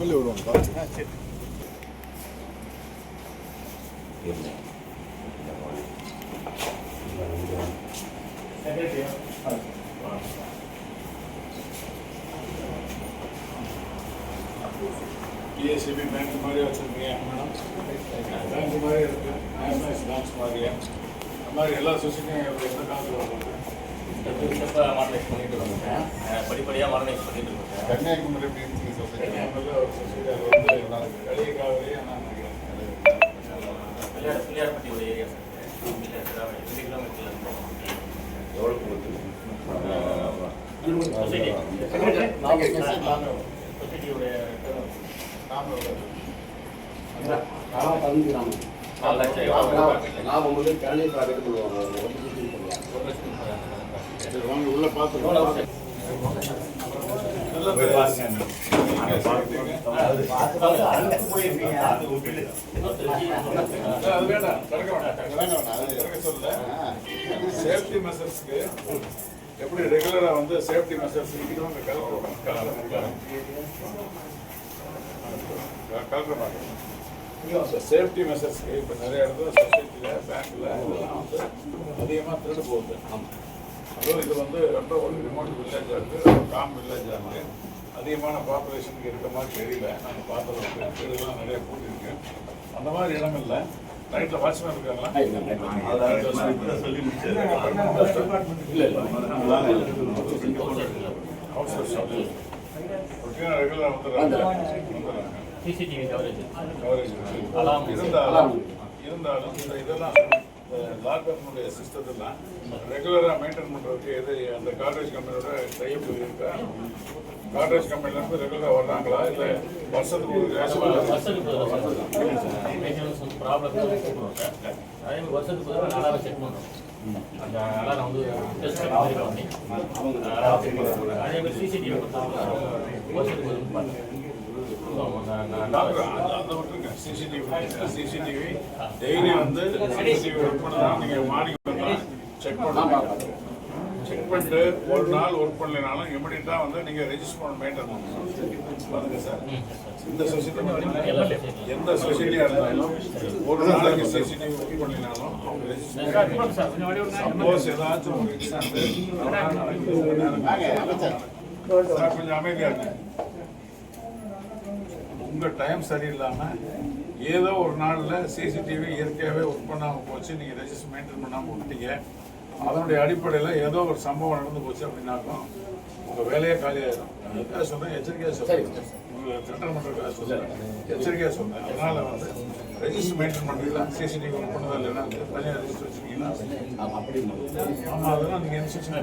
我们เล லாபம் வந்து கணினி ப்ராஜெக்ட் பண்ணுவாங்க உள்ள பார்த்து எவ்வளோ சார் நல்ல பேர் அது வேண்டாம் திறக்க வேண்டாம் திறக்க வேண்டாம் அது சேஃப்டி மெஷர்ஸ்க்கு எப்படி ரெகுலரா வந்து சேஃப்டி மெஷர்ஸ் இங்க கலெக்டர் சேஃப்டி மெஷர்ஸ்க்கு இப்போ நிறைய இடத்துல சொசைட்டியில் பேங்க்கில் இதெல்லாம் வந்து அதிகமாக திருடு போகுது. அதுவும் இது வந்து ரொம்ப ஒரு ரிமோட் வில்லேஜாக இருக்குது காம் வில்லேஜாக இருக்குது அதிகமான பாப்புலேஷனுக்கு இருக்க மாதிரி தெரியல. நாங்கள் பார்த்தது வீடுலாம் நிறைய கூட்டியிருக்கு அந்த மாதிரி இடம் இல்லை. நைட்டில் வாட்ச்மேன் இருக்காங்களா? இல்லை ஹவுஸ் ரொட்டீனாக ரெகுலராக வந்துடுறாங்க. CCTV coverage coverage. இருந்தாலும் இருந்தாலும் இந்த இதெல்லாம் லாக்டவுனுடைய சிஸ்டத்தெல்லாம் ரெகுலராக மெயின்டைன் பண்ணுறதுக்கு எது அந்த கார்டேஜ் கம்பெனியோட டைப் இருக்கா கார்டேஜ் கம்பெனிலேருந்து ரெகுலராக வர்றாங்களா? இல்லை வருஷத்துக்கு ஒரு வருஷத்துக்கு மெயின்டெனன்ஸ் ப்ராப்ளம் வருஷத்துக்கு ஒரு செக் பண்ணுறோம் அந்த அலாரம் வந்து டெஸ்ட் பண்ணி அதே மாதிரி சிசிடிவி வருஷத்துக்கு டாக்டர் அந்த அந்த விட்டுருங்க சிசிடிவி சிசிடிவி டெய்லி வந்து சிசிடிவி ஒர்க் பண்ணலாம் நீங்கள் மார்னிங் வந்தால் செக் பண்ணலாம் செக் பண்ணிட்டு ஒரு நாள் ஒர்க் பண்ணலைனாலும் இமிடியட்டாக வந்து நீங்கள் ரெஜிஸ்டர் பண்ண மெயின்டைன் பண்ணணும் பாருங்க சார் இந்த சொசைட்டி எந்த சொசைட்டியாக இருந்தாலும் ஒரு நாளைக்கு சிசிடிவி ஒர்க் பண்ணினாலும் அவங்க ரெஜிஸ்டர் சப்போஸ் ஏதாச்சும் ஒரு எக்ஸாம்பிள் கொஞ்சம் அமைதியாக இருங்க. உங்கள் டைம் சரியில்லாமல் ஏதோ ஒரு நாளில் சிசிடிவி இயற்கையாகவே ஒர்க் பண்ணாமல் போச்சு. நீங்கள் ரெஜிஸ்டர் மெயின்டைன் பண்ணாமல் விட்டீங்க. அதனுடைய அடிப்படையில் ஏதோ ஒரு சம்பவம் நடந்து போச்சு அப்படின்னாக்கும் உங்கள் வேலையே காலியாயிடும் அதுக்காக சொல்கிறேன் எச்சரிக்கையாக சொல்கிறேன் உங்களுக்கு திட்டம் பண்ணுறதுக்காக சொல்கிறேன் எச்சரிக்கையாக சொல்கிறேன் அதனால் வந்து ரெஜிஸ்டர் மெயின்டைன் பண்ணுறீங்களா சிசிடிவி ஒர்க் பண்ணதா இல்லைன்னா தனியாக ரெஜிஸ்டர் வச்சுருக்கீங்களா? அப்படி ஆமாம் அதெல்லாம் நீங்கள் இன்ஸ்ட்ரக்ஷன்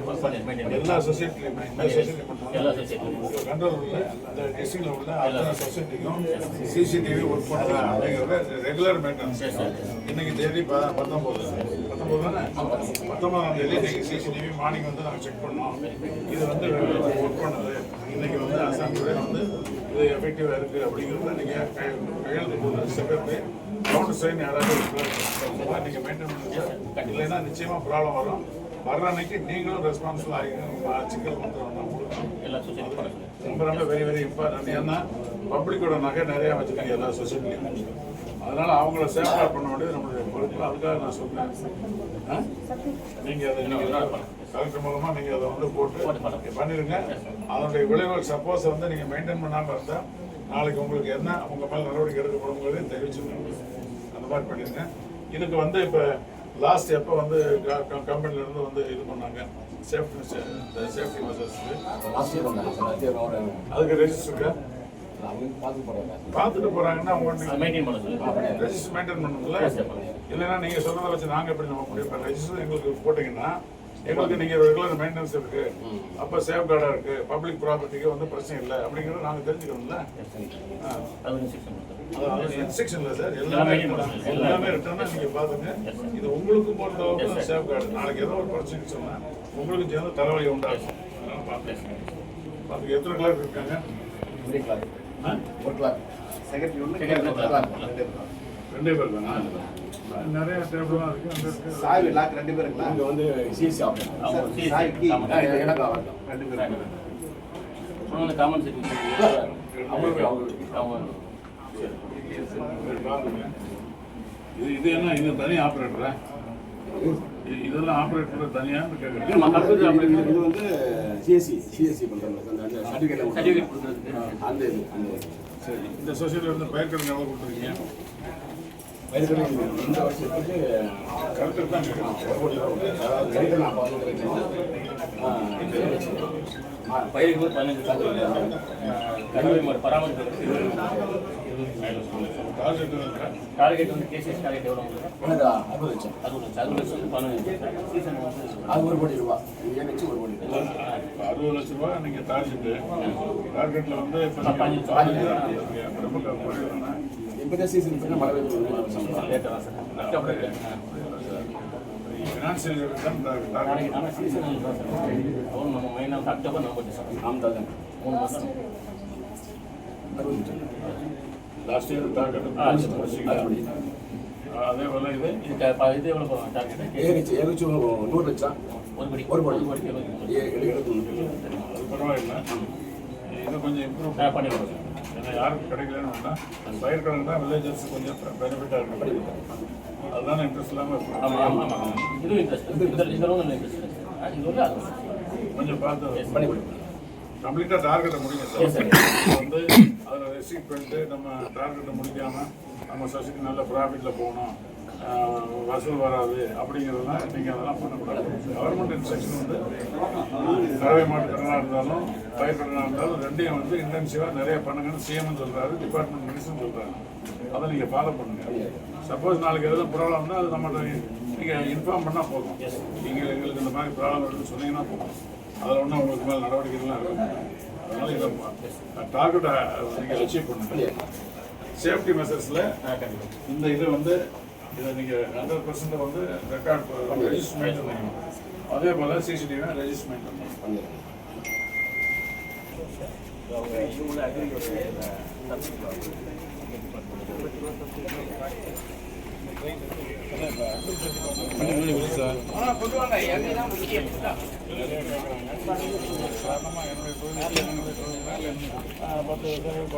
எல்லா சொசைட்டிலையுமே எல்லா சொசைட்டி எல்லா பண்ணுறாங்க கண்ட்ரோல் உள்ள அந்த டிஸ்ட்ரிக்ட்ல உள்ள அத்தனை சொசைட்டிக்கும் சிசிடிவி ஒர்க் பண்ணுறா அப்படிங்கிறத ரெகுலர் மெயின்டெனன்ஸ் இன்னைக்கு தேதி ப- பத்தொன்பது. பத்தொன்பது தானே? பத்தொன்பதாம் தேதி இன்னைக்கு சிசிடிவி மார்னிங் வந்து நாங்கள் செக் பண்ணோம். இது வந்து ஒர்க் பண்ணுது. இன்னைக்கு வந்து அசாம் துறை வந்து இது எஃபெக்டிவாக இருக்குது அப்படிங்கிறத நீங்கள் கையெழுத்து போட்டு செக்ரட்டரி கவுண்டர் சைன் யாராவது நீங்கள் மெயின்டைன் பண்ணுங்க. இல்லைன்னா நிச்சயமாக ப்ராப்ளம் வரும். வர்ற அன்னைக்கு நீங்களும் ரெஸ்பான்சிபிள் ஆகி சிக்கல் பண்ணுறது ரொம்ப ரொம்ப வெரி வெரி இம்பார்ட்டன்ட் ஏன்னா பப்ளிக்கோட நகை நிறையா வச்சுருக்காங்க எல்லா சொசைட்டிலையும் அதனால அவங்கள சேஃப்கார்ட் பண்ண வேண்டியது நம்மளுடைய பொறுப்பு. அதுக்காக நான் சொல்றேன். ஆ? நீங்க அதை நீங்க கலெக்டர் மூலமா நீங்க அதை வந்து போட்டு பண்ணிருங்க. அதனுடைய விளைவுகள் சப்போஸ் வந்து நீங்க மெயின்டைன் பண்ணாம இருந்தா நாளைக்கு உங்களுக்கு என்ன உங்க மேல நடவடிக்கை எடுக்கப்படுங்கிறதையும் தெரிவிச்சுக்கணும் அந்த மாதிரி பண்ணிருங்க. இதுக்கு வந்து இப்ப லாஸ்ட் எப்போ வந்து கம்பெனில இருந்து வந்து இது பண்ணாங்க? சேஃப்டி சேஃப்டி மெஷர்ஸ்க்கு அதுக்கு ரெஜிஸ்டர் அவங்க பார்த்து போகிறாங்க பார்த்துட்டு போறாங்கன்னா ரெஜிஸ்டர் மெயின்டைன் பண்ணணும்ல? இல்லைன்னா நீங்க சொல்றத வச்சு நாங்க எப்படி நம்ம முடியும் இப்போ ரெஜிஸ்டர் எங்களுக்கு போட்டீங்கன்னா எங்களுக்கு நீங்க ரெகுலர் மெயின்டெனன்ஸ் இருக்கு. அப்ப சேஃப் கார்டா இருக்கு. பப்ளிக் ப்ராப்பர்ட்டிக்கு வந்து பிரச்சனை இல்லை. அப்படிங்கறத நாங்க தெரிஞ்சுக்கணும்ல? இன்ஸ்ட்ரக்ஷன் இல்ல சார். எல்லாமே. எல்லாமே ரிட்டர்னா நீங்க பாத்துங்க இது உங்களுக்கு பொறுத்த அளவுக்கு சேஃப் கார்டு நாளைக்கு ஏதோ ஒரு பிரச்சனை சொன்னா உங்களுக்கு சேர்ந்து தலைவலி உண்டாகும். அதனால பார்த்து அதுக்கு எத்தனை இருக்காங்க? கிளாக் ஆ? ஒரு கிளாக் பேர் ரெண்டே பேர் தானா? நிறைய டேபிள்லாம் இருக்கு. அந்த சாய் லாக் ரெண்டு பேருங்களா? இங்கே வந்து சிஎஸ்சி ஆப்ரேட் அவங்க CSC சாய் கீ. எனக்கு ரெண்டு பேரும். காமன் செக்யூரிட்டி அவங்க அவங்க. இது இது என்ன இது தனி ஆப்ரேட்டரா இதெல்லாம் ஆப்ரேட்டர் தனியான்னு கேட்குறேன் இது நம்ம வந்து சிஎஸ்சி சிஎஸ்சி பண்ணுறாங்க அந்த சர்டிஃபிகேட் சர்டிஃபிகேட் கொடுக்குறதுக்கு அந்த இது அந்த இது. சரி இந்த சொசைட்டியில் வந்து பயிர்க்கடன் எவ்வளோ கொடுத்துருக்கீங்க? இந்த வருஷத்துக்கு கருத்து தான் அதாவது நான் பார்த்துக்கிறேன் பதினஞ்சு கருவை பராமரிப்பு டார்கெட் வந்து கேசிஎஸ் டார்கெட் எவ்வளோ எனக்கு அறுபது லட்சம். அறுபது லட்சம் அறுபது லட்சம் பதினஞ்சு சீசன் வந்து அது ஒரு கோடி ரூபா ஏழு லட்சம் ஒரு கோடி அறுபது லட்ச ரூபா நீங்கள் டார்கெட்டு டார்கெட்டில் வந்து இப்போ இப்போ தான் சீசன் பண்ணால் மழை டார்கெட் ஆனால் சீசன் ஆமாம் தான் மூணு மாதம் அறுபது லட்சம் லாஸ்ட் இயர் டார்கெட் ஆ, சரி. அறுபது அதே போல் இது இது எவ்வளோ டார்கெட் ஏழு லட்சம் நூறு லட்சம். ஒரு படி ஒரு எழுபத்தி மூணு அது பரவாயில்லை. இது கொஞ்சம் இம்ப்ரூவ் பண்ணி ஏன்னா யாருக்கும் கிடைக்கலன்னு வேண்டாம் பயிர்க்கடன் தான் வில்லேஜர்ஸ் கொஞ்சம் பெனிஃபிட்டாக இருக்கு. அதுதானே இன்ட்ரெஸ்ட் இல்லாமல் இருக்கும் கொஞ்சம் பார்த்து கம்ப்ளீட்டாக டார்கெட்டை முடிங்க சார். வந்து அதில் ரெஸ்ட்ரிக்ட் பண்ணிட்டு நம்ம டார்கெட்டை முடிக்காம நம்ம சொசைட்டி நல்ல ப்ராஃபிட்டில் போகணும். வசூல் வராது அப்படிங்கிறதெல்லாம் நீங்கள் அதெல்லாம் பண்ணக்கூடாது. கவர்மெண்ட் இன்ஸ்ட்ரக்ஷன் வந்து கறவை மாட்டு கடனாக இருந்தாலும் பயிர் கடனாக இருந்தாலும் ரெண்டையும் வந்து இன்டென்சிவாக நிறைய பண்ணுங்கன்னு சிஎம்னு சொல்கிறாரு டிபார்ட்மெண்ட் மினிஸ்டர் சொல்கிறாரு அதை நீங்கள் ஃபாலோ பண்ணுங்கள் சப்போஸ் நாளைக்கு எதுவும் ப்ராப்ளம்னா அது நம்மகிட்ட நீங்கள் இன்ஃபார்ம் பண்ணால் போதும். நீங்கள் எங்களுக்கு இந்த மாதிரி ப்ராப்ளம் இருக்குன்னு சொன்னீங்கன்னா போதும். அதில் ஒன்றும் உங்களுக்கு மேலே நடவடிக்கைகள்லாம் இருக்கும் அதனால் இதை டார்கெட்டை நீங்கள் அச்சீவ் பண்ணுங்க. சேஃப்டி மெஷர்ஸில் கண்டிப்பாக இந்த இது வந்து இதை நீங்கள் ஹண்ட்ரட் பர்சன்ட் வந்து ரெக்கார்ட் ரெஜிஸ்டர் மெயின்டைன் பண்ணணும் அதே போல் சிசிடிவி ரெஜிஸ்டர் மெயின்டைன் பண்ணணும் பண்ணிடுறேன் அவங்க இவங்கள பத்து வருஷம்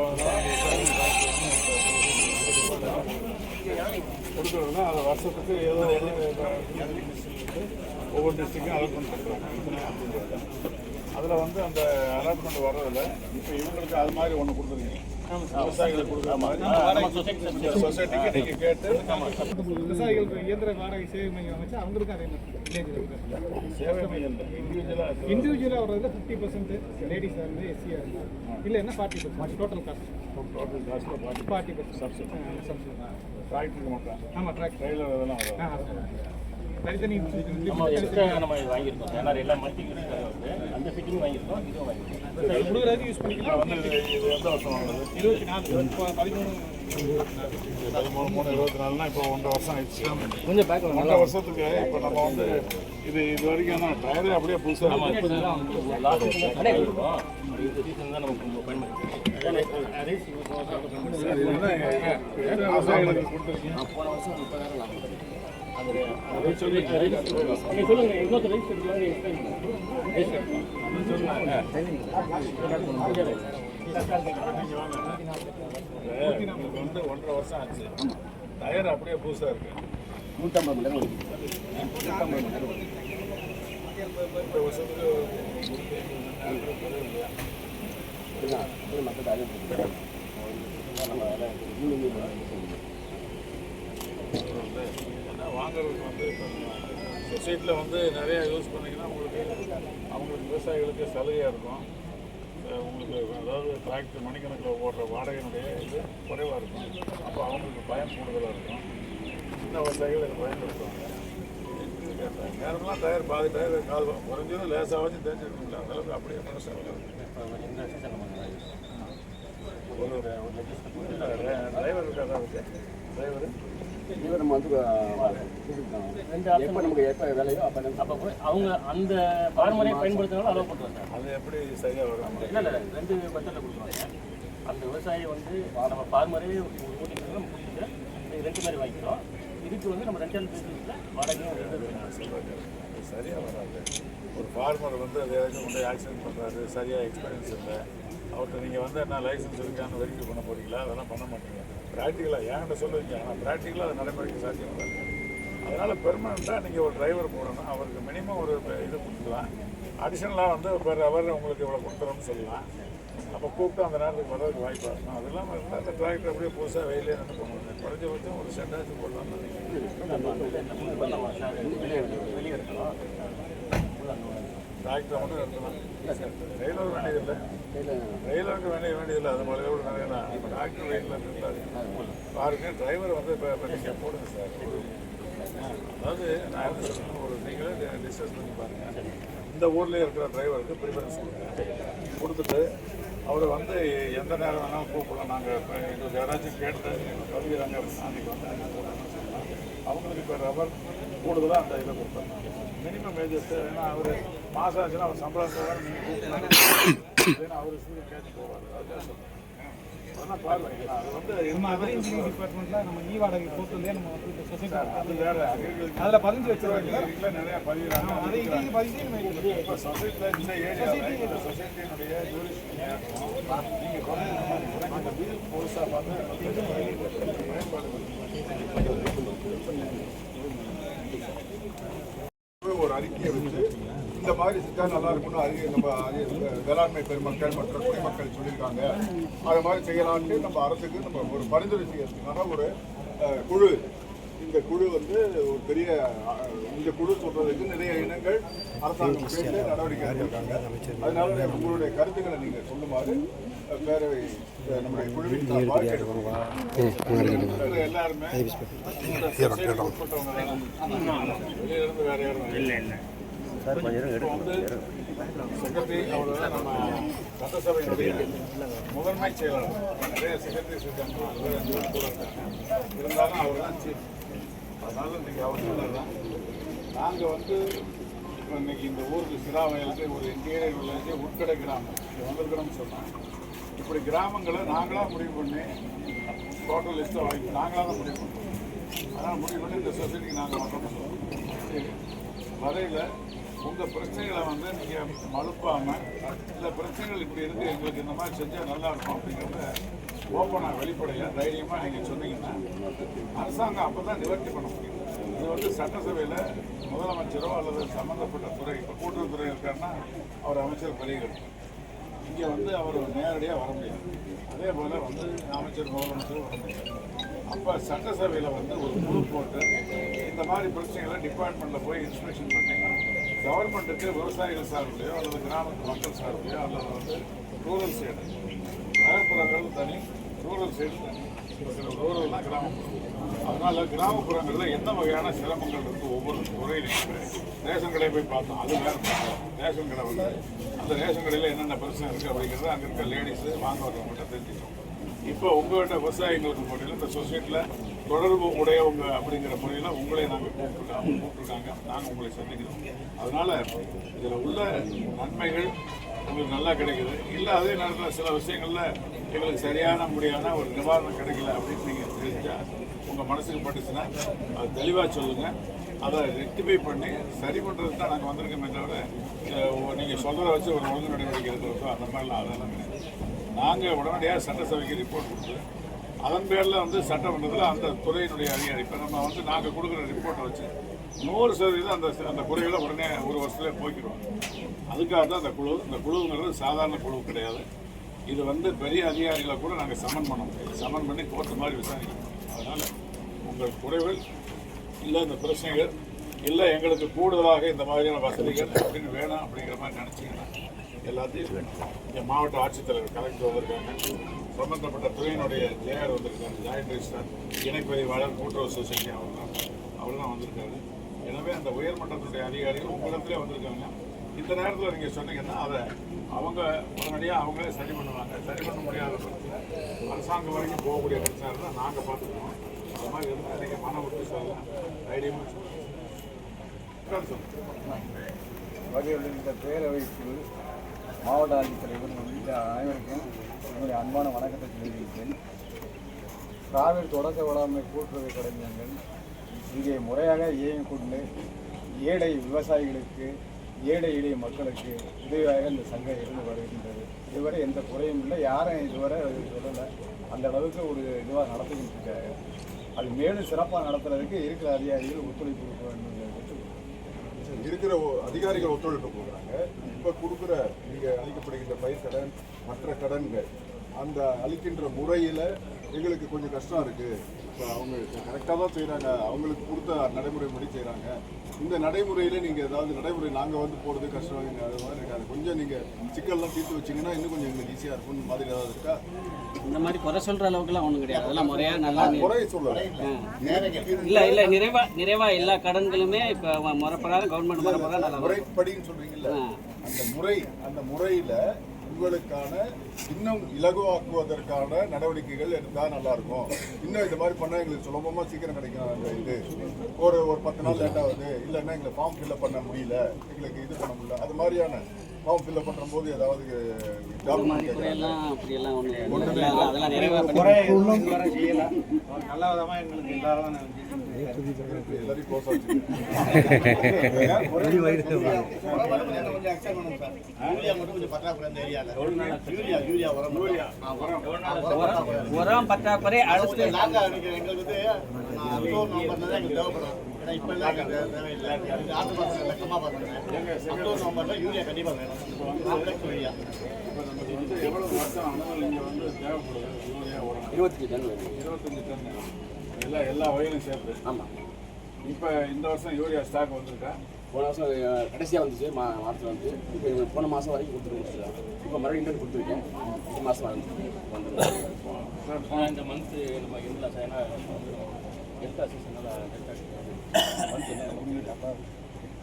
கொடுக்குறதுனா அது வருஷத்துக்கு ஏதோ ஒரு ஒவ்வொரு டிஸ்ட்ரிக்டும் அலாட்மெண்ட் பண்ணுறாங்க அதில் வந்து அந்த அலாட்மெண்ட் வர்றதில்ல இப்போ இவங்களுக்கு அது மாதிரி ஒன்று கொடுத்துருக்கீங்க. விவசாயிகளுக்கு கொடுக்குற மாதிரி சொசைட்டிக்கு கேட்டு விவசாயிகளுக்கு இயந்திர வாடகை சேவை மையம் அமைச்சு அவங்களுக்கும் அதே மாதிரி சேவை மையம் இண்டிவிஜுவலாக இண்டிவிஜுவலாக வர்றதுல ஃபிஃப்டி பர்சன்ட் லேடிஸாக இருந்து எஸ்சியாக இருந்து இல்லைன்னா forty percent total cost total cost பார்த்து ஃபார்ட்டி பர்சன்ட் சப்சிடி டிராக்டருக்கு மட்டும் ஆமாம் டிராக்டர் ட்ரெயிலர் அதெல்லாம் வரும் தனித்தனி நம்ம எக்ஸ்ட்ரா நம்ம வாங்கியிருக்கோம் ஏன்னா எல்லாம் மல்டி வந்து அந்த ஃபிட்டிங் வாங்கியிருக்கோம் இதுவும் வாங்கியிருக்கோம் கொடுக்குறதுக்கு யூஸ் பண்ணிக்கலாம் வந்து இது எந்த வருஷம் வாங்குறது இருபத்தி நாலு இப்போ பதிமூணு பதிமூணு மூணு இருபத்தி நாலுனா இப்போ ஒன்றரை வருஷம் ஆயிடுச்சு கொஞ்சம் பேக் ஒன்றரை வருஷத்துக்கு இப்போ நம்ம வந்து இது இது வரைக்கும் நான் டயரே அப்படியே புதுசாக நம்ம இப்போ தான் நமக்கு விவசாயிகளுக்கு கொடுத்துருக்கீங்க போன வருஷம் முப்பதாயிரம் லாபம் கிடைக்கும். சொல்லி ரைஸ் எக்ஸ்பிளைன் வந்து ஒன்றரை வருஷம் ஆச்சு டயர் அப்படியே புதுசாக இருக்கு நூற்றம்பது மணி வருஷத்துக்கு இதுதான். இது வந்து வாங்குறதுக்கு வந்து சொசைட்டியில் வந்து நிறைய யூஸ் பண்ணீங்கன்னா உங்களுக்கு அவங்களுக்கு விவசாயிகளுக்கு சலுகையாக இருக்கும். உங்களுக்கு அதாவது டிராக்டர் மணிக்கணக்கில் ஓடுற வாடகையினுடைய இது குறைவாக இருக்கும். அப்போ அவங்களுக்கு பயம் கூடுதலாக இருக்கும். சின்ன விவசாயிகள் இதை பயன்படுத்துவாங்க. நேரம்லாம் டயர் பாதி டயர் கால் குறைஞ்சதும் லேசாக வச்சு தெரிஞ்சிருக்கீங்களா அந்தளவுக்கு அப்படியே மனசாக இந்த சீசன் ஒரு டிரைவர் இருக்காதா டிரைவர்? இவர் நம்ம வந்து எப்போ நமக்கு எப்போ வேலையோ அப்போ அப்போ அவங்க அந்த ஃபார்மரை பயன்படுத்தினாலும் அலோவ் பண்ணுவாங்க அது எப்படி சரியாக வரும் இல்லை இல்லை ரெண்டு பட்சத்தில் கொடுக்குறாங்க அந்த விவசாயி வந்து நம்ம பார்மரே ஊட்டிக்கலாம் முடிச்சுட்டு இது ரெண்டு மாதிரி வாங்கிக்கிறோம் இதுக்கு வந்து நம்ம ரெண்டல் பேசிஸில் வாடகையும் ரெண்டு அது சரியாக வராது ஒரு ஃபார்மர் வந்து அதை ஏதாச்சும் கொண்டு ஆக்சிடென்ட் பண்ணுறாரு சரியாக எக்ஸ்பீரியன்ஸ் இல்லை அவர்கிட்ட நீங்கள் வந்து என்ன லைசன்ஸ் இருக்கான்னு வெரிஃபை பண்ண போகிறீங்களா அதெல்லாம் பண்ண மாட்டீங்க ப்ராக்டிக்கலாக ஏன்கிட்ட சொல்லுவீங்க ஆனால் ப்ராக்டிக்கலாக அது நடைமுறைக்கு சாத்தியம் இல்லை. அதனால் பெர்மனெண்ட்டாக நீங்கள் ஒரு டிரைவர் போடணும். அவருக்கு மினிமம் ஒரு இது கொடுத்துக்கலாம் அடிஷனலாக வந்து பெர் ஹவர் உங்களுக்கு இவ்வளோ கொடுத்துறோம்னு சொல்லலாம். அப்போ கூப்பிட்டு அந்த நேரத்துக்கு வர்றதுக்கு வாய்ப்பாக இருக்கும். அது இல்லாமல் இருந்தால் அந்த டிராக்டர் அப்படியே புதுசாக வெயிலே நின்று போகணும் குறைஞ்சபட்சம் ஒரு சென்டாச்சு போடலாம். டிராக்டர் மட்டும் எடுக்கலாம் ரெயிலர் வேண்டியதில்லை ரெயிலருக்கு வேண்டிய வேண்டியதில்லை அது மாதிரி கூட நிறையா இப்போ டாக்டர் வெயிட்டில் இருக்காது பாருங்க டிரைவர் வந்து இப்போ இப்போ நீங்கள் போடுங்க சார். அதாவது நான் என்ன சொல்றேன், ஒரு நீங்களே டிஸ்கஸ் பண்ணி பாருங்கள் இந்த ஊர்லேயே இருக்கிற டிரைவருக்கு ப்ரிஃபரன்ஸ் கொடுங்க கொடுத்துட்டு அவரை வந்து எந்த நேரம் வேணாலும் கூப்பிடலாம். நாங்கள் இப்போ எங்களுக்கு யாராச்சும் கேட்டு கவிதாங்க அன்றைக்கி வந்து அன்னைக்கு போடணும்னு அவங்களுக்கு இப்போ ரவர் கூடுதலாக அந்த இதை கொடுத்தோம் மினிமம் வேஜஸ் ஏன்னா அவர் மாதம் ஆச்சுன்னா அவர் சம்பளம் தருவார் நீங்கள் ஏன்னா அவர் சூரிய கேட்டு போவார். அதெல்லாம் பாருங்க அது வந்து நம்ம அக்ரி இன்ஜினியரிங் நம்ம ஈ வாடகை போட்டு வந்து நம்ம வந்து இந்த சொசைட்டி அது வேற agriculture அதில் பதிஞ்சு agriculture நிறைய பதிவுறாங்க அதை இதையும் பதிஞ்சு இப்போ சொசைட்டியில் இந்த சொசைட்டியினுடைய நீங்கள் அந்த முழுசாக பார்த்து ஒரு அறிக்கையை வச்சு இந்த மாதிரி செஞ்சா நல்லா இருக்கும்னு அறிக்கை நம்ம அறி- வேளாண்மை பெருமக்கள் மற்ற குடிமக்கள் சொல்லியிருக்காங்க. அது மாதிரி செய்யலாம்னு நம்ம அரசுக்கு நம்ம ஒரு பரிந்துரை செய்யறதுக்கான ஒரு குழு. இந்த குழு வந்து ஒரு பெரிய இந்த குழு சொல்றதுக்கு நிறைய இனங்கள் அரசாங்கம் நடவடிக்கை எடுத்திருக்காங்க அதனால உங்களுடைய கருத்துக்களை நீங்க சொல்லுமாறு பேரவை நம்முடைய குழுவின் எல்லாருமே உட்பட்டவங்க வேற யாரும் இல்லை இப்போ வந்து செக்ரட்டரி அவர் தான் நம்ம சட்டசபையினுடைய முதன்மை செயலாளர் நிறைய செக்ரட்டரிஸ் இருக்காங்க இருந்தாலும் அவர் தான் சீஃப் அதனால இன்றைக்கி அவர் தான் நாங்கள் வந்து இன்னைக்கு இந்த ஊருக்கு சிராவயலுக்கு ஒரு இன்டீரியர் வில்லேஜ் உட்கடை கிராமம் இங்கே வந்திருக்கிறோம்னு சொன்னாங்க இப்படி கிராமங்களை நாங்களாக முடிவு பண்ணி டோட்டல் லிஸ்ட்டை வாங்கி நாங்களாக தான் முடிவு பண்ணோம். அதனால் முடிவு பண்ணி இந்த சொசைட்டிக்கு நாங்கள் வரோம்னு சொல்லுவோம் வரையில் உங்கள் பிரச்சனைகளை வந்து நீங்கள் மழுப்பாமல் இந்த பிரச்சனைகள் இப்படி இருந்து எங்களுக்கு இந்த மாதிரி செஞ்சால் நல்லா இருக்கும் அப்படிங்கிறத ஓப்பனாக வெளிப்படையாக தைரியமாக நீங்கள் சொன்னீங்கன்னா அரசாங்கம் அப்போ தான் நிவர்த்தி பண்ண முடியும். இது வந்து சட்டசபையில் முதலமைச்சரோ அல்லது சம்மந்தப்பட்ட துறை இப்போ கூட்டுறவுத்துறை இருக்காருன்னா அவர் அமைச்சர் பலிகள் இங்கே வந்து அவர் நேரடியாக வர முடியாது. அதே போல் வந்து அமைச்சர் முதலமைச்சரும் வர முடியாது. அப்போ சட்டசபையில் வந்து ஒரு குழு போட்டு இந்த மாதிரி பிரச்சனைகளை டிபார்ட்மெண்ட்டில் போய் இன்ஸ்பெக்ஷன் பண்ணிங்கன்னா கவர்மெண்ட்டுக்கு விவசாயிகள் சார்புலையோ அல்லது கிராமத்து மக்கள் சார்புலையோ அல்லது வந்து ரூரல் சைடு நகர்ப்புறங்கள் தனி ரூரல் சைடு தனி. ரூரல்னா கிராமப்புறம் அதனால கிராமப்புறங்களில் என்ன வகையான சிரமங்கள் இருக்குது ஒவ்வொரு துறையிலையும் ரேஷன் கடையை போய் பார்த்தோம் அது வேறு ரேஷன் கடை வந்து அந்த ரேஷன் கடையில் என்னென்ன பிரச்சனை இருக்குது அப்படிங்கிறத அங்கே இருக்க லேடிஸு வாங்க வரவங்கள்ட்ட தெரிஞ்சுக்கணும். இப்போ உங்கள்கிட்ட விவசாயிகளுக்கு முறையில் இந்த சொசைட்டியில் தொடர்பு உடையவங்க அப்படிங்கிற முறையில் உங்களை நாங்கள் கூப்பிட்டுருக்காங்க கூப்பிட்டுருக்காங்க. நாங்கள் உங்களை சந்திக்கிறோம். அதனால் இதில் உள்ள நன்மைகள் உங்களுக்கு நல்லா கிடைக்குது. இல்லை அதே நேரத்தில் சில விஷயங்களில் எங்களுக்கு சரியான முடியான ஒரு நிவாரணம் கிடைக்கல அப்படின்னு நீங்கள் தெரிஞ்சால் உங்கள் மனசுக்கு பட்டுச்சுன்னா அது தெளிவாக சொல்லுங்கள் அதை ரெக்டிஃபை பண்ணி சரி பண்ணுறது தான் நாங்கள் வந்திருக்கோமே தவிர நீங்கள் சொல்கிறத வச்சு ஒரு ஒழுங்கு நடவடிக்கை எடுக்கிறதோ அந்த மாதிரிலாம் அதெல்லாம் கிடையாது நாங்கள் உடனடியாக சட்டசபைக்கு ரிப்போர்ட் கொடுத்து அதன் பேரில் வந்து சட்டமன்றத்தில் அந்த துறையினுடைய அதிகாரி இப்போ நம்ம வந்து நாங்கள் கொடுக்குற ரிப்போர்ட்டை வச்சு நூறு சதவீதம் அந்த அந்த குறைகளை உடனே ஒரு வருஷத்துல போய்க்கிடுவாங்க அதுக்காக தான் அந்த குழு இந்த குழுங்கிறது சாதாரண குழு கிடையாது. இது வந்து பெரிய அதிகாரிகளை கூட நாங்கள் சமன் பண்ணோம். சமன் பண்ணி கோர்ட்டு மாதிரி விசாரிக்கிறோம் அதனால் உங்கள் குறைகள் இல்லை இந்த பிரச்சனைகள் இல்லை எங்களுக்கு கூடுதலாக இந்த மாதிரியான வசதிகள் அப்படின்னு வேணும் அப்படிங்கிற மாதிரி நினச்சிங்கன்னா எல்லாத்தையும் இங்கே மாவட்ட ஆட்சித்தலைவர் கலெக்டர் வந்திருக்காங்க. சம்பந்தப்பட்ட துறையினுடைய ஜேஆர் வந்திருக்காங்க ஜாயிண்ட் ரெஜிஸ்டர் இணைப்பதிவாளர் கூட்டுறவு சொசைட்டி அவர் தான் அவர் தான் வந்திருக்காரு. எனவே அந்த உயர்மட்டத்துடைய அதிகாரிகள் உங்களிடத்துல வந்திருக்காங்க. இந்த நேரத்தில் நீங்கள் சொன்னீங்கன்னா அதை அவங்க உடனடியாக அவங்களே சரி பண்ணுவாங்க. சரி பண்ண முடியாத பட்சத்தில் அரசாங்கம் வரைக்கும் போகக்கூடிய பிரச்சனை இருந்தால் நாங்கள் பார்த்துக்குவோம். அது மாதிரி இருந்தால் நீங்கள் மன உறுதி சொல்லலாம் தைரியமாக சொல்லுங்கள் வகையில் இந்த பேரவைக்கு மாவட்ட ஆட்சித்தலைவர் உள்ளிட்ட அனைவருக்கும் என்னுடைய அன்பான வணக்கத்தை தெரிவித்தேன் காவிரி தொடக்க வேளாண்மை கூட்டுறவை கலைஞர்கள் இங்கே முறையாக இயங்கிக்கொண்டு ஏழை விவசாயிகளுக்கு ஏழை எளிய மக்களுக்கு உதவியாக இந்த சங்கம் இருந்து வருகின்றது? இதுவரை எந்த குறையும் இல்லை. யாரும் இதுவரை சொல்லலை. அந்த அளவுக்கு ஒரு இதுவாக நடத்திக்கிட்டு இருக்காங்க. அது மேலும் சிறப்பாக நடத்துறதுக்கு இருக்கிற அதிகாரிகள் ஒத்துழைப்பு கொடுக்க வேண்டும் இருக்கிற ஒ- அதிகாரிகள் ஒத்துழைப்பு கொடுக்குறாங்க. இப்போ கொடுக்குற நீங்கள் அளிக்கப்படுகின்ற பயிர் கடன் மற்ற கடன்கள் அந்த அளிக்கின்ற முறையில் எங்களுக்கு கொஞ்சம் கஷ்டம் இருக்குது இப்போ அவங்க கரெக்டாக தான் செய்கிறாங்க அவங்களுக்கு கொடுத்த நடைமுறை முறை செய்கிறாங்க இந்த நடைமுறையில் நீங்கள் ஏதாவது நடைமுறை நாங்கள் வந்து போகிறது கஷ்டம் அது மாதிரி இருக்காது. கொஞ்சம் நீங்கள் சிக்கல்லாம் தீர்த்து வச்சிங்கன்னா இன்னும் கொஞ்சம் எங்களுக்கு ஈஸியாக இருக்கும். மாதிரி ஏதாவது இருக்கா? இந்த மாதிரி குறை சொல்ற அளவுக்குலாம் ஒன்றும் கிடையாது. அதெல்லாம் முறையா நல்லா குறை சொல்லலை. இல்ல இல்ல நிறைவா நிறைவா எல்லா கடன்களுமே இப்ப முறைப்படாத கவர்மெண்ட் முறைப்படாத. முறைப்படின்னு சொல்றீங்கல்ல. ஆ. அந்த முறை அந்த முறையில உங்களுக்கான இன்னும் இலகுவாக்குவதற்கான நடவடிக்கைகள் எடுத்தா நல்லா இருக்கும் இன்னும் இந்த மாதிரி பண்ணா எங்களுக்கு சுலபமா சீக்கிரம் கிடைக்கும் அந்த இது. ஒரு ஒரு பத்து நாள் லேட் ஆகுது. இல்லைன்னா எங்களை ஃபார்ம் ஃபில்அப் பண்ண முடியல. எங்களுக்கு இது பண்ண முடியல. அது மாதிரியான ஃபார்ம் ஃபில்அப் பண்ணும்போது ஏதாவது டாக்குமெண்ட் கேட்குறாங்க இப்படியெல்லாம் அப்படியெல்லாம் ஒன்று அதெல்லாம் நிறைவா பண்ணி இதுவரை செய்யலை. நல்ல விதமாக எங்களுக்கு எல்லாரும் உரம் பற்றாக்குறை அடுத்து வந்து எவ்வளவு வருஷம் அனுபவம் இங்கே வந்து தேவைப்படுது யூரியா உரம் இருபத்தஞ்சு டன் வேணும் இருபத்தஞ்சு டன் எல்லா எல்லா வயலும் சேர்த்து ஆமாம் இப்போ இந்த வருஷம் யூரியா ஸ்டாக் வந்திருக்கா? போன வருஷம் கடைசியாக வந்துச்சு மா மாதத்தில் வந்து இப்போ போன மாதம் வரைக்கும் கொடுத்துட்டு முடிச்சிருக்காங்க இப்போ மறுபடியும் இன்டர்ன் கொடுத்துருக்கேன். இந்த மாதம் வந்து வந்துடும் இந்த மந்த் நம்ம இருந்தா ஏன்னா டெல்டா சீசனால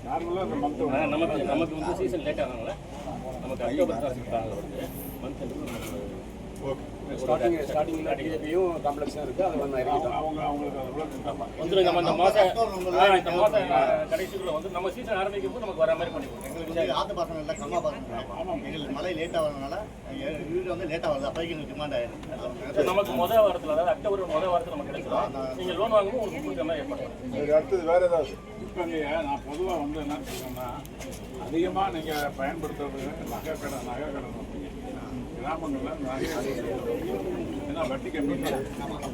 நார்மலாக இந்த மந்த் நமக்கு நமக்கு வந்து சீசன் லேட் ஆனதுனால நமக்கு அக்டோபர் மந்த் ஸ்டார்டிங் ஸ்டார்டிங்கில் டிஏபியும் காம்ப்ளெக்ஸும் இருக்குது அது வந்து வந்துடும் இந்த மாதம் ஆ, இந்த மாதம் கடைசிக்குள்ள வந்து நம்ம சீசன் ஆரம்பிக்கும் போது நமக்கு வர மாதிரி பண்ணி கொடுங்க. எங்களுக்கு ஆத்து பாசனம் இல்லை கம்மா பாசனம். எங்களுக்கு மழை லேட்டாக வரதுனால வீடு வந்து லேட்டாக வருது. அப்போதைக்கு எங்களுக்கு டிமாண்ட் ஆயிடும் நமக்கு முதல் வாரத்தில் அதாவது அக்டோபர் முதல் வாரத்தில் நமக்கு கிடைச்சிடும் நீங்கள் லோன் வாங்கும்போது உங்களுக்கு கொடுக்குற மாதிரி அடுத்தது வேற ஏதாவது? நான் பொதுவாக வந்து என்ன சொல்றேன்னா அதிகமாக நீங்கள் பயன்படுத்துறது நகை கடன் நகை கடன் வந்து கிராமங்களில் நகை ஏன்னா வட்டி கம்மி.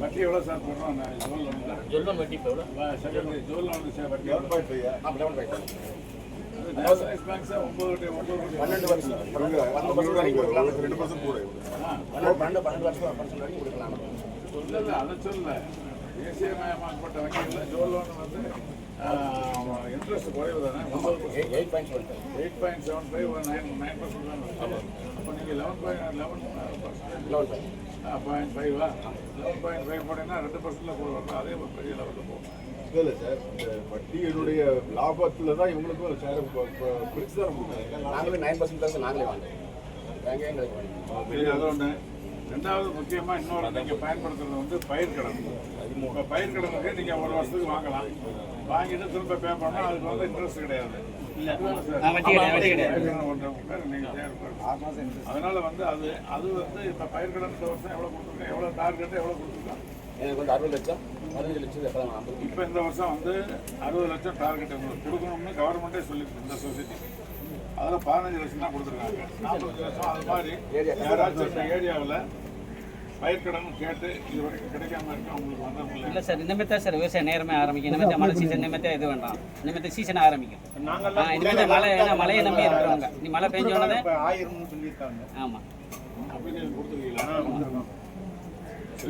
வட்டி எவ்வளோ சார் போடுறோம் ஜோல் லோனில் ஜொல்லோன் வட்டி எவ்வளோ செகண்ட் ஜோல் லோன் சார் வட்டி எவ்வளோ பாயிண்ட் ஃபைவ் சார் ஒம்பது ஒம்பது பன்னெண்டு வருஷம். ரெண்டு பர்சன்ட் கூட. பன்னெண்டு பன்னெண்டு வருஷம் பர்சன்ட் வரைக்கும் கொடுக்கலாம். அதை சொல்லல. தேசியமயமாக்கப்பட்ட வங்கிகளில் ஜோ லோன் வந்து இன்ட்ரெஸ்ட் குறைவு தானே ஒம்பது எயிட் பாயிண்ட் சொல்லிட்டு eight point seven five nine nine percent தான் அப்போ நீங்கள் eleven point eleven percent loan point point ஃபைவா eleven point five போனீங்கன்னா ரெண்டு பர்சன்டில் கூட அதே ஒரு பெரிய லெவலில் போகும் இல்லை சார் இந்த வட்டியினுடைய லாபத்தில் தான் இவங்களுக்கும் சார் பிரிச்சு தான் நாங்களே நைன் பர்சன்ட் தான் நாங்களே வாங்குறோம். பேங்கே எங்களுக்கு வாங்கி அது ஒன்று ரெண்டாவது முக்கியமாக இன்னொரு நீங்கள் பயன்படுத்துறது வந்து பயிர் கடன் இப்போ பயிர் கடனுக்கு நீங்கள் ஒரு வருஷத்துக்கு வாங்கலாம். வாங்கிட்டு திரும்ப பே பண்ணால் அதுக்கு வந்து இன்ட்ரெஸ்ட் கிடையாது. அதனால வந்து அது அது வந்து இப்போ பயிர் கடன் இந்த வருஷம் எவ்வளோ கொடுத்துருக்கேன் எவ்வளோ டார்கெட்டு எவ்வளோ கொடுத்துருக்கோம் எனக்கு வந்து அறுபது லட்சம். பதினஞ்சு லட்சம் இப்போ இந்த வருஷம் வந்து அறுபது லட்சம் டார்கெட் உங்களுக்கு கொடுக்கணும்னு கவர்மெண்ட்டே சொல்லிருக்கு இந்த சொசைட்டி அதில் பதினஞ்சு லட்சம் தான் கொடுத்துருக்காங்க. நாற்பது லட்சம் அது மாதிரி. யாராச்சும் இந்த ஏரியாவில் பயிர்க்கடன் கேட்டு இது வரைக்கும் கிடைக்காம இருக்கு அவங்களுக்கு வந்தவங்க இல்லை சார் இனிமேல் தான் சார் விவசாயம் நேரமே ஆரம்பிக்கும். இனிமேல் தான் மழை சீசன் இனிமேல் தான் இது வேண்டாம். இனிமேல் தான் சீசன் ஆரம்பிக்கும். ஆ இனிமேல் தான் மழை ஏன்னா மழையை நம்பி இருக்கிறவங்க. நீ மழை பெஞ்ச உடனே இப்போ ஆயிரம்னு சொல்லியிருக்காங்க. ஆமாம்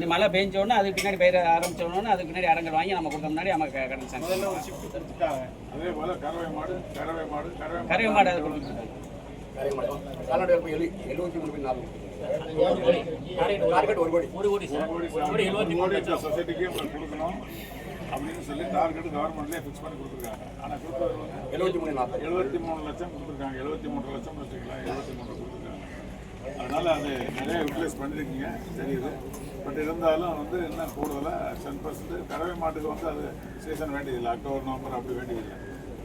நீ மழை பெஞ்ச உடனே அதுக்கு பின்னாடி பயிர் ஆரம்பிச்ச உடனே அதுக்கு பின்னாடி அரங்கல் வாங்கி நம்ம கொடுத்த முன்னாடி நமக்கு கடன் சாங்க முதல்ல ஒரு ஷிஃப்ட் தடுத்துட்டாங்க அதே போல் கறவை மாடு கறவை மாடு கறவை மாடு கறவை மாடு. அது கொடுத்துருக்காங்க. கறவை மாடு. கால்நடை எழு எழுபத்தி மூணு நாலு. ஒரு கோடி. ஒரு சார் கொடுக்கணும் அப்படின்னு சொல்லி டார்கெட் கவர்மெண்ட்லேயே ஃபிக்ஸ் பண்ணி கொடுத்துருக்காங்க ஆனால் கொடுத்தது எழுபத்தி மூணு எழுபத்தி மூணு லட்சம் கொடுத்துருக்காங்க எழுபத்தி மூணு லட்சம் வச்சுக்கலாம் எழுபத்தி மூணு கொடுத்துருக்காங்க அதனால் அது நிறைய யூட்டிலைஸ் பண்ணியிருக்கீங்க தெரியுது பட் இருந்தாலும் வந்து இன்னும் கூடுதலாக டென் பர்சன்ட் கறவை மாட்டுக்கு வந்து அது சீசன் வேண்டியதில்லை அக்டோபர் நவம்பர் அப்படி வேண்டியதில்லை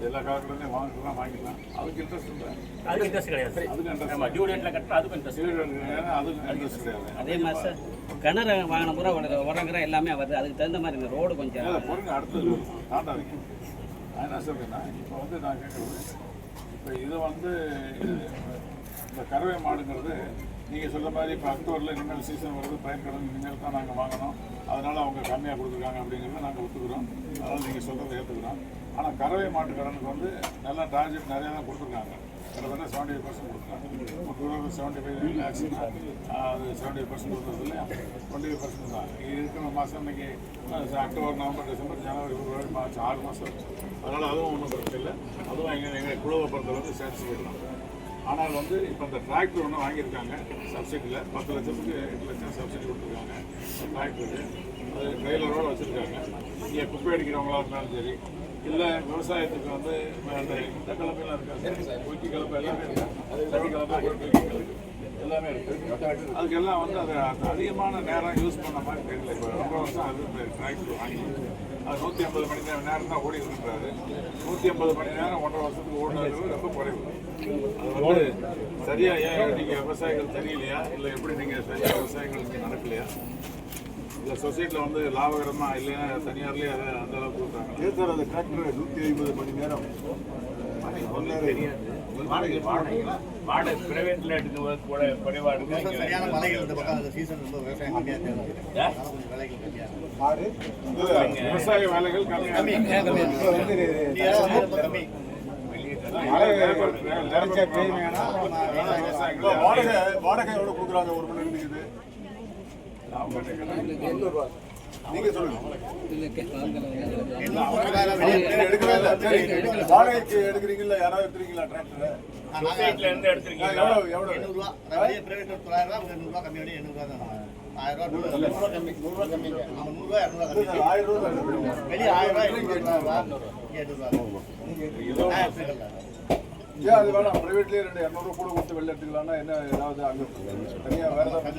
எல்லா காலத்துலேயும் வாங்கிக்கலாம் வாங்கிக்கலாம். அதுக்கு இன்ட்ரெஸ்ட் இல்லை. அதுக்கு இன்ட்ரெஸ்ட் கிடையாது. அதுக்கு interest ஆமாம் டியூ டேட்டில் கட்டினா அதுக்கும் இன்ட்ரெஸ்ட் ஏன்னா அதுக்கு இன்ட்ரெஸ்ட் கிடையாது. அதே மாதிரி சார் கிணறு வாங்கின பூரா உரங்கிற எல்லாமே வருது. அதுக்கு தகுந்த மாதிரி இந்த ரோடு கொஞ்சம் பொருங்க அடுத்தது தாண்டாதீங்க நான் என்ன சொல்றேன்னா இப்போ வந்து நான் கேட்குறது இப்போ இது வந்து இந்த கறவை மாடுங்கிறது நீங்கள் சொல்ற மாதிரி இப்போ அக்டோபரில் இனிமேல் சீசன் வருது பயிர் கடன் இனிமேல் தான் நாங்கள் வாங்கணும். அதனால அவங்க கம்மியாக கொடுத்துருக்காங்க அப்படிங்கிறத நாங்கள் ஒத்துக்கிறோம். அதனால் நீங்கள் சொல்கிறத ஏற்றுக்கிறோம் ஆனால் கறவை மாட்டு கடனுக்கு வந்து நல்லா டார்ஜெட் நிறையா தான் கொடுத்துருக்காங்க. கிட்டத்தட்ட செவன்டி ஃபைவ் பர்சன்ட் கொடுத்துருக்காங்க ஒரு ரூபா செவன்டி ஃபைவ் லேக்ஸ்னா அது செவன்டி ஃபைவ் பர்சன்ட் கொடுத்தது இல்லையா? டுவெண்ட்டி ஃபைவ் பர்சன்ட் தான் இருக்கிற மாதம் இன்றைக்கி அக்டோபர் நவம்பர் டிசம்பர் ஜனவரி பிப்ரவரி மார்ச் ஆறு மாதம் அதனால் அதுவும் ஒன்றும் பிரச்சனை இல்லை. அதுவும் எங்கள் எங்கள் குழுவை பொறுத்தளவுக்கு சாட்டிஸ்ஃபைட் ஆனால் வந்து இப்போ இந்த டிராக்டர் ஒன்று வாங்கியிருக்காங்க. சப்சிடியில் பத்து லட்சத்துக்கு எட்டு லட்சம் சப்சிடி கொடுத்துருக்காங்க. டிராக்டருக்கு அது ட்ரெய்லரோடு வச்சுருக்காங்க. இங்கே குப்பை அடிக்கிறவங்களா இருந்தாலும் சரி இல்லை விவசாயத்துக்கு வந்து அந்த இந்த கலப்பையெல்லாம் இருக்காது. கொக்கி கலப்பை எல்லாமே இருக்கு. தடி கலப்பை எல்லாமே இருக்கு. அதுக்கெல்லாம் வந்து அது அதிகமான நேரம் யூஸ் பண்ண மாதிரி தெரியல. இப்போ ரொம்ப வருஷம் அது டிராக்டர் வாங்கி. அது நூற்றி ஐம்பது மணி நேரம் நேரம் தான் ஓடி இருக்கின்றாரு நூற்றி ஐம்பது மணி நேரம் ஒன்றரை வருஷத்துக்கு ஓடுறது ரொம்ப குறைவு. அது வந்து சரியா ஏன் நீங்க விவசாயிகள் தெரியலையா? இல்லை எப்படி நீங்க சரியா விவசாயிகள் இங்கே நடக்கலையா? இல்லை சொசைட்டியில் வந்து லாபகரமா இல்லையா தனியார்லேயே அதை அந்த அளவுக்கு கொடுத்தாங்க ஏன் சார் அந்த டிராக்டர் நூற்றி ஐம்பது மணி நேரம்? வாடகை வாடகை பிரைவேட்ல எடுக்கும் கூட குறைவா இருக்கு இப்போ சரியான மழைகள் இந்த பக்கம் அந்த சீசன் ரொம்ப விவசாயம் கம்மியாக தேவை. விவசாய வேலைகள் கம்மி கம்மியாக கம்மி வாடகை வாடகை எவ்வளோ கொடுக்குறாங்க ஒரு மணி நேரத்துக்கு. நீங்க சொல்லுங்க வாடகைக்கு எடுக்கிறீங்களா? யாராவது எடுக்கிறீங்களா டிராக்டர் வெளியே ஆயிரம் ரூபாய் ஏன் அது வேணாம்? பிரைவேட்லேயே ரெண்டு இரநூறுவா கூட கொடுத்து வெளில எடுத்துக்கலாம்னா என்ன ஏதாவது அங்கே தனியாக வேற ஏதாவது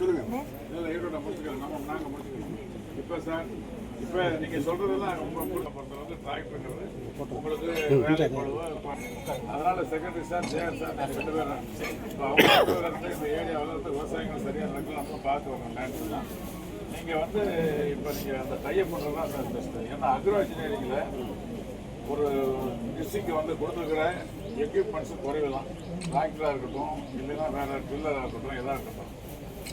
சொல்லுங்க. இல்லை ஈரோட முடிச்சுக்கலாம் நம்ம நாங்கள் முடிச்சுக்கலாம் இப்போ சார் இப்போ நீங்கள் சொல்கிறதெல்லாம் ரொம்ப கூட பொறுத்தளவுக்கு டிராக்டருங்கிறது. உங்களுக்கு வேலை பழுவா அதனால செகண்டரி சார் சேர் சார் நான் ரெண்டு பேரும். இப்போ அவங்க இந்த ஏரியாவில் இருந்து விவசாயங்கள் சரியாக நடக்கலாம் பார்த்து வரணும் நீங்கள் வந்து இப்போ நீங்கள் அந்த டைப் பண்ணுறது தான் சார் பெஸ்ட்டு ஏன்னா அக்ரோ இன்ஜினியரிங்கில் ஒரு டிஸ்ட்ரிக்ட் வந்து கொடுத்துருக்கிற எக்யூப்மெண்ட்ஸு குறைவுதான். டிராக்டராக இருக்கட்டும் இல்லைன்னா வேற ட்ரில்லராக இருக்கட்டும் எதாக இருக்கட்டும்.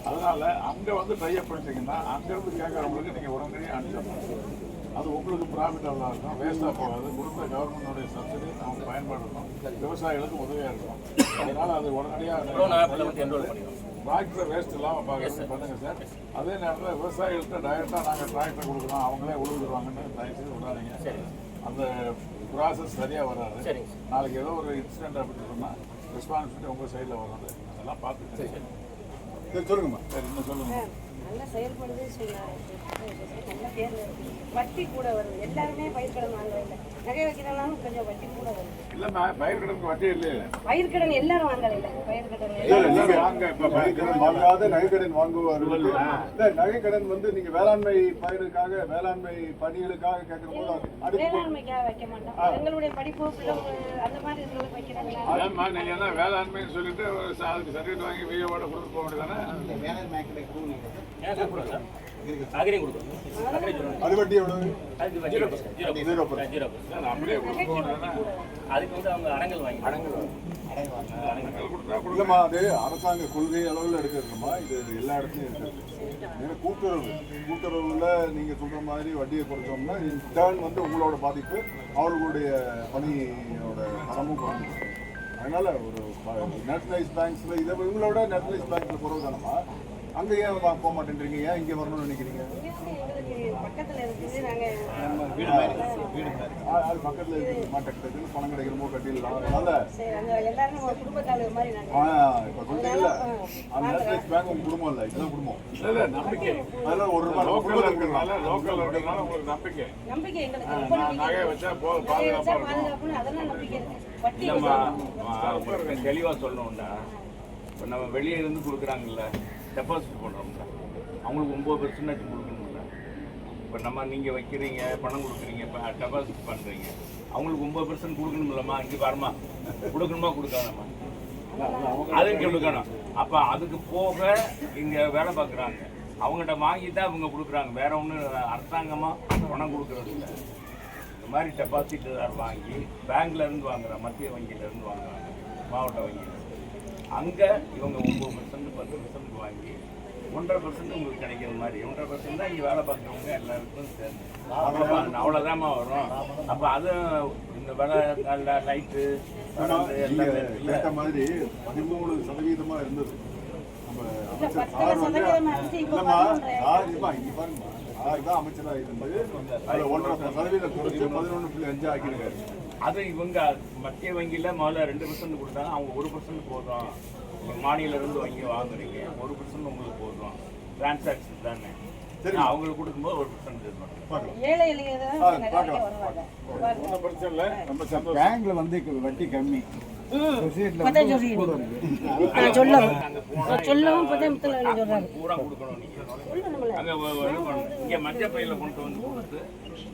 அதனால அங்கே வந்து டைப் பண்ணிட்டீங்கன்னா அங்கேருந்து கேட்குறவங்களுக்கு நீங்கள் உடனடியாக அனுப்பிச்சிடலாம் அது உங்களுக்கு ப்ராஃபிட் இருக்கும். வேஸ்ட்டாக போகாது. கொடுத்த கவர்மெண்டோடைய சப்சிடி அவங்க பயன்படுத்தணும். விவசாயிகளுக்கு உதவியாக இருக்கும். அதனால் அது உடனடியாக டிராக்டர் வேஸ்ட் இல்லாமல் பார்க்குறது பண்ணுங்க சார் அதே நேரத்தில் விவசாயிகள்கிட்ட டைரெக்டாக நாங்கள் டிராக்டர் கொடுக்குறோம். அவங்களே உழுதுருவாங்கன்னு தயவுசெய்து விடாதீங்க. சரி அந்த ப்ராசஸ் சரியாக வராது. நாளைக்கு ஏதோ ஒரு இன்சிடென்ட் அப்படின்னு சொன்னால் ரெஸ்பான்சிபிலிட்டி உங்கள் சைடில் வராது அதெல்லாம் பார்த்துட்டு சரி சரி. சொல்லுங்கம்மா. சரி இன்னும் சொல்லுங்க. நல்லா செயல்படுது சொன்னாரு நல்ல பேர் வருது வட்டி கூட வருது. எல்லாருமே பயிர்க்கடன் வாங்கல நகை வைக்கிறனாலும் கொஞ்சம் வட்டி கூட வருது. இல்லைம்மா பயிர் கடனுக்கு வட்டி பயிர்க்கடன் எல்லாரும் வாங்கல இல்லை பயிர்க்கடன் எல்லாரும் எல்லாமே வாங்க இப்போ நகைக்கடன் வாங்காத நகைக்கடன் வாங்குவார்களுக்கு இல்ல நகைக்கடன் வந்து நீங்க வேளாண்மை பயிருக்காக வேளாண்மை பணிகளுக்காக கேட்கிற போது வேளாண்மைக்காக வைக்க மாட்டோம். எங்களுடைய படிப்பு பிள்ளைங்க அந்த மாதிரி இருக்கிறதுக்கு வைக்கிறாங்க அதான்மா நீங்கள் என்ன வேளாண்மைன்னு சொல்லிட்டு ஒரு சர்டிஃபிகேட் வாங்கி விஏவோட கொடுத்து போக வேண்டியதானே ஏன் அது வட்டி எவ்வளவு அதுக்கு வந்து அவங்க அடங்கல் வாங்கி அடங்கல் கொடுத்தா அது அரசாங்க கொள்கை அளவில் எடுக்கிறதுமா இது எல்லா இடத்துலையும் இருக்குது ஏன்னா கூட்டுறவு கூட்டுறவுல நீங்க சொல்ற மாதிரி வட்டியை குறைச்சோம்னா டேர்ன் வந்து உங்களோட பாதிப்பு அவர்களுடைய பணியோட தரமும் குறைஞ்சிடும் அதனால ஒரு நேஷனலைஸ் பேங்க்ஸ்ல இதை இவங்களோட நேஷனலைஸ் பேங்க்ல குறவு தானம்மா அங்க ஏன் போக மாட்டேன்றீங்க? ஏன் இங்க வரணும்னு நினைக்கிறீங்க? எங்களுக்கு பக்கத்துல இருக்குது நாங்க ஆ, அது பக்கத்துல இருக்கு. மாட்டேன் பணம் கிடைக்கிறமோ கட்டிடலாம். அதனால சரி அந்த எல்லாரும் ஒரு குடும்பத்தாளு மாதிரி நாங்க ஆ, இப்ப சொல்றீங்கல்ல அந்த நேஷனலைஸ் பேங்க் உங்க குடும்பம் இல்ல. இதுதான் குடும்பம். இல்லை இல்லை நம்பிக்கை. அதனால ஒரு ரூபாய் லோக்கலில் இருக்கிறதுனால லோக்கலில் இருக்கிறதுனால உங்களுக்கு நம்பிக்கை. நம்பிக்கை எங்களுக்கு ரொம்ப நான் நகையை நம்பிக்கை வச்சா போ நகையை வச்சா பாதுகாப்பாக அதெல்லாம் நம்பிக்கை தெளிவாக சொல்லணும்னா இப்போ நம்ம வெளியே இருந்து கொடுக்குறாங்கல்ல. டெபாசிட் பண்ணுறோம்ல அவங்களுக்கு ஒம்பது பெர்சன்டேஜ் கொடுக்கணும்ல. இப்போ நம்ம நீங்கள் வைக்கிறீங்க பணம் கொடுக்குறீங்க இப்போ டெபாசிட் பண்ணுறீங்க அவங்களுக்கு ஒம்பது பெர்சன்ட் கொடுக்கணும்லம்மா இங்கே வரமா கொடுக்கணுமா கொடுக்காதம்மா? அதுக்கு கொடுக்கணும்? அப்போ அதுக்கு போக இங்கே வேலை பார்க்குறாங்க. அவங்ககிட்ட வாங்கி தான் அவங்க கொடுக்குறாங்க. வேற ஒன்றும் அரசாங்கமாக பணம் கொடுக்குறது இல்லை. இந்த மாதிரி டெபாசிட்டார் வாங்கி பேங்க்லேருந்து வாங்குறாங்க மத்திய வங்கியிலேருந்து வாங்குறாங்க மாவட்ட வங்கியில் அங்கே இவங்க ஒம்பது பர்சன்ட் பத்து பர்சன்ட் வாங்கி ஒன்றரை பர்சன்ட் உங்களுக்கு கிடைக்கிற மாதிரி. ஒன்றரை பர்சன்ட் தான் இங்கே வேலை பார்க்குறவங்க எல்லாருக்கும் சேர்ந்து. அவ்வளோதான் அவ்வளோதாம்மா வரும். அப்போ அதுவும் இந்த வேலை லைட்டு நீங்க கேட்ட மாதிரி பதிமூணு சதவீதமா இருந்தது. நம்ம அமைச்சர் சார் வந்து இல்லம்மா. சார் இங்க சார் தான் அமைச்சரா இருந்து அதுல ஒன்றரை சதவீதம் குறைச்சு பதினொன்று புள்ளி அஞ்சு ஆக்கிருக்காரு அது இவங்க மத்திய வங்கியில் முதல்ல ரெண்டு பர்சன்ட் கொடுத்தாங்க அவங்க ஒரு பர்சன்ட் போதும். மாநில இருந்து வங்கி வாங்குறீங்க ஒரு பர்சன்ட் உங்களுக்கு போதும். டிரான்சாக்ஷன் தானே. சரி அவங்களுக்கு கொடுக்கும்போது ஒரு பர்சன்ட் பேங்க்ல வந்து வட்டி கம்மி. மஞ்சள் பையில் கொண்டு வந்து கொடுத்து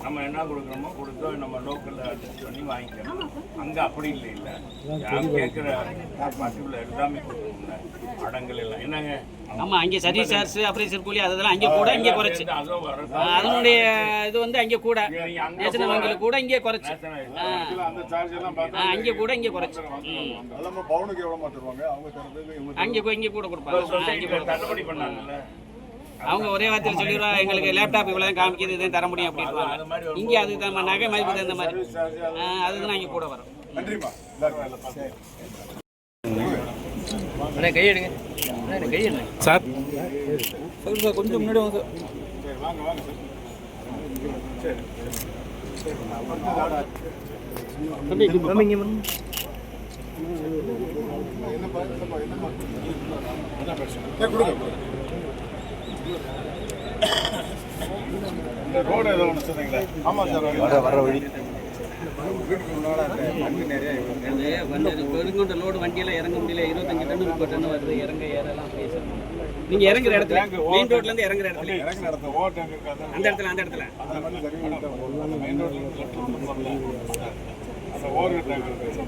நம்ம என்ன கொடுக்குறோமோ கொடுத்து நம்ம லோக்கலில் அட்ஜஸ்ட் பண்ணி வாங்கிக்கணும். அங்கே அப்படி இல்லை இல்லை. யாரும் கேட்குற பட்டியலில் எல்லாமே கொடுக்கணும்ல அடங்கல் எல்லாம். என்னங்க? ஆமா அங்கே சர்வீஸ் சார்ஜ் அப்ரைசர் கூலி அதெல்லாம் அங்கே கூட இங்கே குறைச்சு. அதனுடைய இது வந்து அங்கே கூட. அங்க நேஷனல் வங்கியில் கூட இங்கே குறைச்சு. ஆ, அந்த சார்ஜ் எல்லாம் ஆ, பார்த்தா அங்கே கூட இங்கே குறைச்சு. அங்கே இங்கே கூட கொடுப்பாங்க. சொசைட்டியில் கூட. அவங்க ஒரே வார்த்தையில் சொல்லிடுவாங்க எங்களுக்கு லேப்டாப் இவ்வளோ தான் காமிக்கிறது இதான் தர முடியும் அப்படின்னு இங்கே அதுக்கு தான் நகை மதிப்பு தகுந்த மாதிரி. ஆ, அதுதான் இங்கே கூட வரும். கையெடுங்க கையெடுங்க சார். சார் கொஞ்சம் முன்னாடி வாங்க சார். வாங்க வாங்க சார். தம்பி என்ன பிரச்சனை சரி கொடுங்க கொடுங்க. இந்த ரோடு ஏதோ ஒன்று சொன்னீங்களே ஆமாம் சார் வர வர வழி. வீட்டுக்கு முன்னாடி அந்த தண்ணி நிறைய வந்து பெருங்கொண்ட லோடு வண்டியெல்லாம் இறங்க முடியல. இருபத்தஞ்சு டன் முப்பது டன் வருது. இறங்க ஏறலாம் நீங்க இறங்குற இடத்துல மெயின் ரோட்ல இருந்து இறங்குற இடத்துல. அந்த இடத்துல அந்த இடத்துல. அந்த ஓவர் டேங்க் இருக்கு.